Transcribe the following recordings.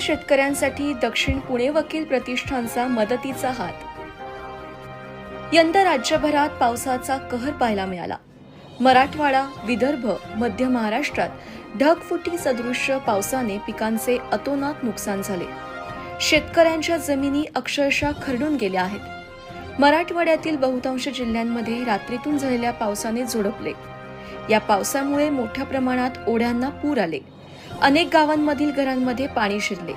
शेतकऱ्यांसाठी दक्षिण पुणे वकील प्रतिष्ठानचा मदतीचा हात. यंदा राज्यभरात पावसाचा कहर पाहायला मिळाला. मराठवाडा विदर्भ मध्य महाराष्ट्रात ढगफुटी सदृश्य पावसाने पिकांचे अतोनात नुकसान झाले. शेतकऱ्यांच्या जमिनी अक्षरशः खरडून गेल्या आहेत. मराठवाड्यातील बहुतांश जिल्ह्यांमध्ये रात्रीतून झालेल्या पावसाने झोडपले. या पावसामुळे मोठ्या प्रमाणात ओढ्यांना पूर आले. अनेक गावांमधील घरांमध्ये पाणी शिरले.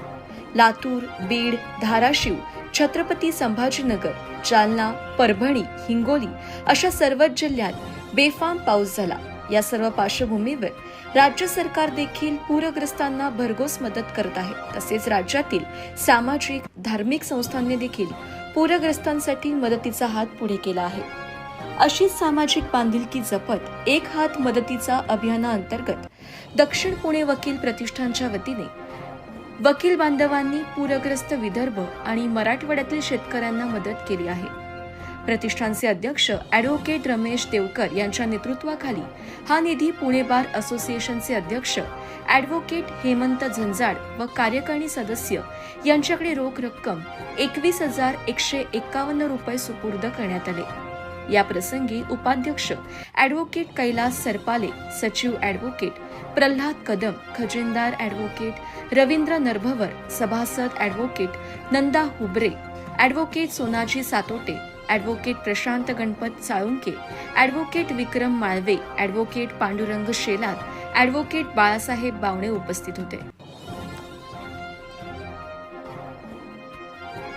लातूर बीड धाराशिव छत्रपती संभाजीनगर जालना परभणी हिंगोली अशा सर्वच जिल्ह्यात बेफाम पाऊस झाला. या सर्व पार्श्वभूमीवर राज्य सरकार देखील पूरग्रस्तांना भरघोस मदत करत आहे. तसेच राज्यातील सामाजिक धार्मिक संस्थांनी देखील पूरग्रस्तांसाठी मदतीचा हात पुढे केला आहे. अशीच सामाजिक बांधिलकी जपत एक हात मदतीचा अभियानाअंतर्गत दक्षिण पुणे वकील प्रतिष्ठानच्या वतीने वकील बांधवांनी पूरग्रस्त विदर्भ आणि मराठवाड्यातील शेतकऱ्यांना मदत केली आहे. प्रतिष्ठानचे अध्यक्ष ॲडव्होकेट रमेश देवकर यांच्या नेतृत्वाखाली हा निधी पुणे बार असोसिएशनचे अध्यक्ष ॲडव्होकेट हेमंत झंजाड व कार्यकारिणी सदस्य यांच्याकडे रोख रक्कम एकवीस हजार एकशे एक्कावन्न रुपये सुपूर्द करण्यात आले. या प्रसंगी उपाध्यक्ष अॅडव्होकेट कैलास सरपाले सचिव अॅडव्होकेट प्रल्हाद कदम खजिनदार अॅडव्होकेट रवींद्र नरभवर सभासद advocate Nanda Hubare advocate Sonaji Satote advocate Prashant Ganpat Salunke advocate Vikram Malve advocate Pandurang Shelar advocate Balasaheb Bawane उपस्थित होते.